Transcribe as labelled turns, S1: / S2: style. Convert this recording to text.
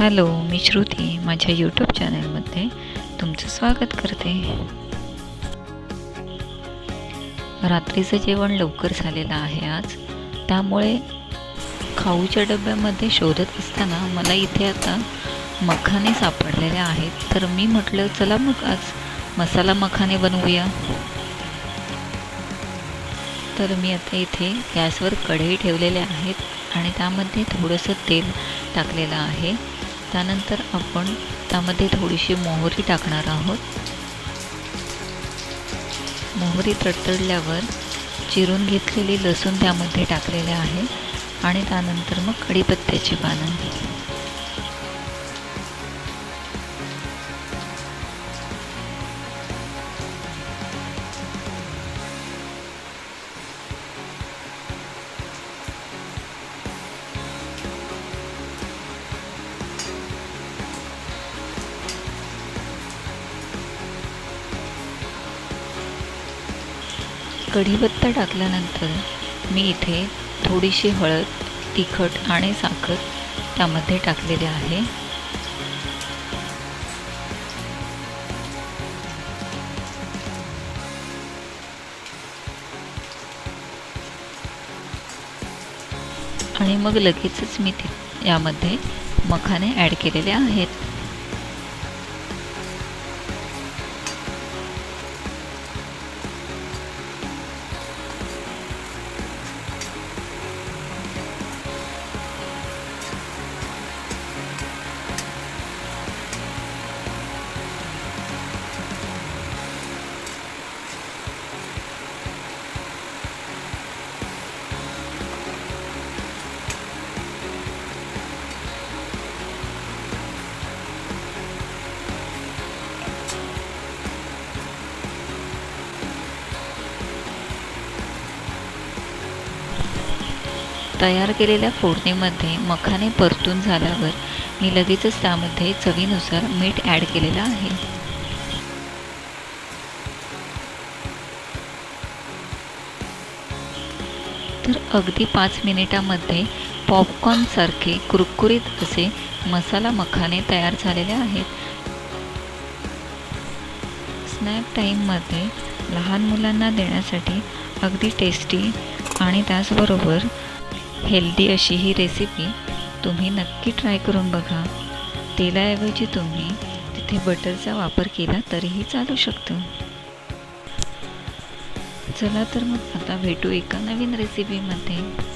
S1: Hello मी श्रुती. माझ्या YouTube चॅनलमध्ये तुमचं स्वागत करते. रात्रीचं जेवण लवकर झालेलं आहे आज. त्यामुळे खाऊच्या डब्यामध्ये शोधत असताना मला इथे आता मखाने सापडलेले आहेत. तर मी म्हटलं चला मग आज मसाला मखाने बनवूया. तर मी आता इथे गॅसवर कढई ठेवलेले आहेत आणि त्यामध्ये थोडंसं तेल टाकलेलं आहे. त्यानंतर आपण त्यामध्ये थोडीशी मोहरी टाकणार आहोत. मोहरी तडतडल्यावर चिरून घेतलेली लसूण त्यामध्ये टाकलेले आहे आणि त्यानंतर मग कढीपत्त्याची पानं. कढीपत्ता टाकल्यानंतर मी इथे थोडीशी हळद तिखट आणि साखर त्यामध्ये टाकलेले आहे. आणि मग लगेचच मी ते यामध्ये मखाने ॲड केलेले आहेत. तयार केलेल्या फोडणीमध्ये मखाने परतून झाल्यावर मी लगेचच त्यामध्ये चवीनुसार मीठ ॲड केलेलं आहे. तर अगदी पाच मिनिटामध्ये पॉपकॉर्नसारखे कुरकुरीत असे मसाला मखाने तयार झालेले आहेत. स्नॅक टाईममध्ये लहान मुलांना देण्यासाठी अगदी टेस्टी आणि त्याचबरोबर हेल्दी अशी ही रेसिपी तुम्ही नक्की ट्राय करून बघा. तेलाऐवजी तुम्ही तिथे बटरचा वापर केला तरीही चालू शकतो. चला तर मग आता भेटू एका नवीन रेसिपीमध्ये